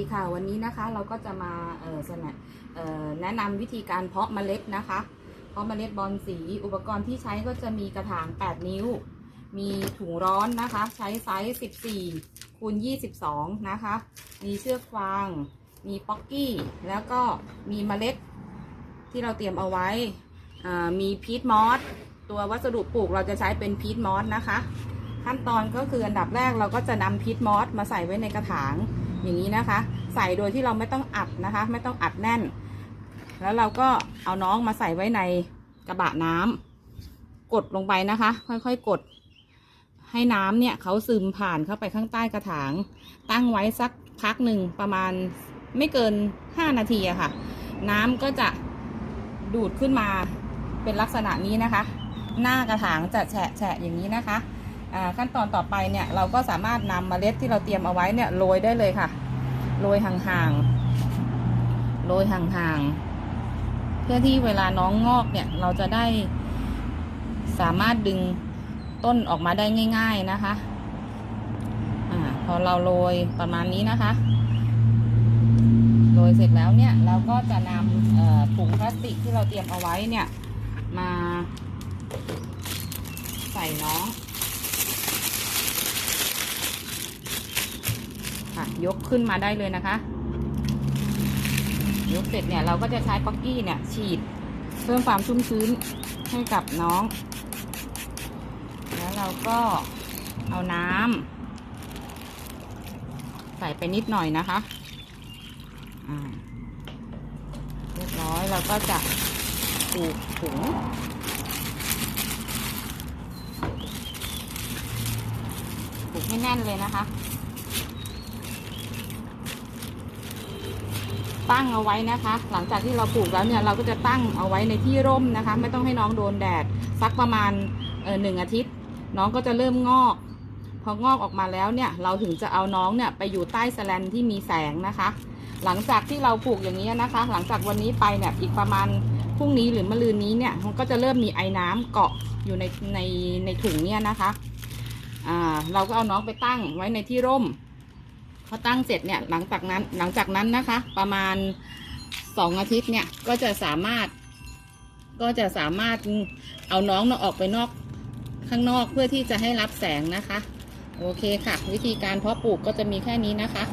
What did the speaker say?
ดีค่ะวันนี้นะคะเราก็จะมาเออสนะเออแนะนำวิธีการเพาะเมล็ดนะคะ เพาะเมล็ดบอลสีอุปกรณ์ที่ใช้ก็จะมีกระถาง 8 นิ้ว มีถุงร้อนนะคะ ใช้ไซส์ 14คูณ22 นะคะ มีเชือกฟาง มีป๊อกกี้ แล้วก็มีเมล็ดที่เราเตรียมเอาไว้มีพีทมอสตัววัสดุปลูกเราจะใช้เป็นพีทมอสนะคะ ขั้นตอนก็คืออันดับแรกเราก็จะนำพีทมอสมาใส่ไว้ในกระถาง อย่างนี้นะคะ ใส่โดยที่เราไม่ต้องอัดนะคะ ไม่ต้องอัดแน่น แล้วเราก็เอาน้องมาใส่ไว้ในกระบะน้ำกดลงไปนะคะ ค่อยๆกด ให้น้ำเนี่ยเขาซึมผ่านเข้าไปข้างใต้กระถาง ตั้งไว้สักพักหนึ่งประมาณไม่เกิน 5 นาทีอะค่ะ น้ำก็จะดูดขึ้นมาเป็นลักษณะนี้นะคะ หน้ากระถางจะแฉะแฉะอย่างนี้นะคะ ขั้นตอนต่อไปเนี่ยเราก็สามารถนำเมล็ดที่เราเตรียมเอาไว้เนี่ยโรยได้เลยค่ะโรยห่างๆโรยห่างๆ เพื่อที่เวลาน้องงอกเนี่ยเราจะได้สามารถดึงต้นออกมาได้ง่าย ๆนะคะอาพอเราโรยประมาณนี้นะคะโรยเสร็จแล้วเนี่ยเราก็จะนำถุงพลาสติกที่เราเตรียมเอาไว้เนี่ยมาใส่น้อง ค่ะ ยกขึ้นมาได้เลยนะคะ ยกเสร็จเนี่ยเราก็จะใช้ป๊อกกี้เนี่ย ฉีดเพิ่มความชุ่มชื้นให้กับน้อง แล้วเราก็เอาน้ำใส่ไปนิดหน่อยนะคะเรียบร้อยเราก็จะผูกถุงผูกให้แน่นเลยนะคะ ตั้งเอาไว้นะคะ หลังจากที่เราปลูกแล้วเนี่ยเราก็จะตั้งเอาไว้ในที่ร่มนะคะ ไม่ต้องให้น้องโดนแดดสักประมาณหนึ่งอาทิตย์ น้องก็จะเริ่มงอก พองอกออกมาแล้วเนี่ยเราถึงจะเอาน้องเนี่ยไปอยู่ใต้แสแลนที่มีแสงนะคะ หลังจากที่เราปลูกอย่างนี้นะคะ หลังจากวันนี้ไปเนี่ยอีกประมาณพรุ่งนี้หรือมะรืนนี้เนี่ยมันก็จะเริ่มมีไอ้น้ำเกาะอยู่ในในในถุงเนี่ยนะคะอ่าเราก็เอาน้องไปตั้งไว้ในที่ร่ม พอตั้งเสร็จเนี่ยหลังจากนั้นหลังจากนั้นนะคะ ประมาณสองอาทิตย์เนี่ยก็จะสามารถ ก็จะสามารถเอาน้องนาะออกไปนอกข้างนอกเพื่อที่จะให้รับแสงนะคะ โอเคค่ะ วิธีการเพาะปลูกก็จะมีแค่นี้นะคะ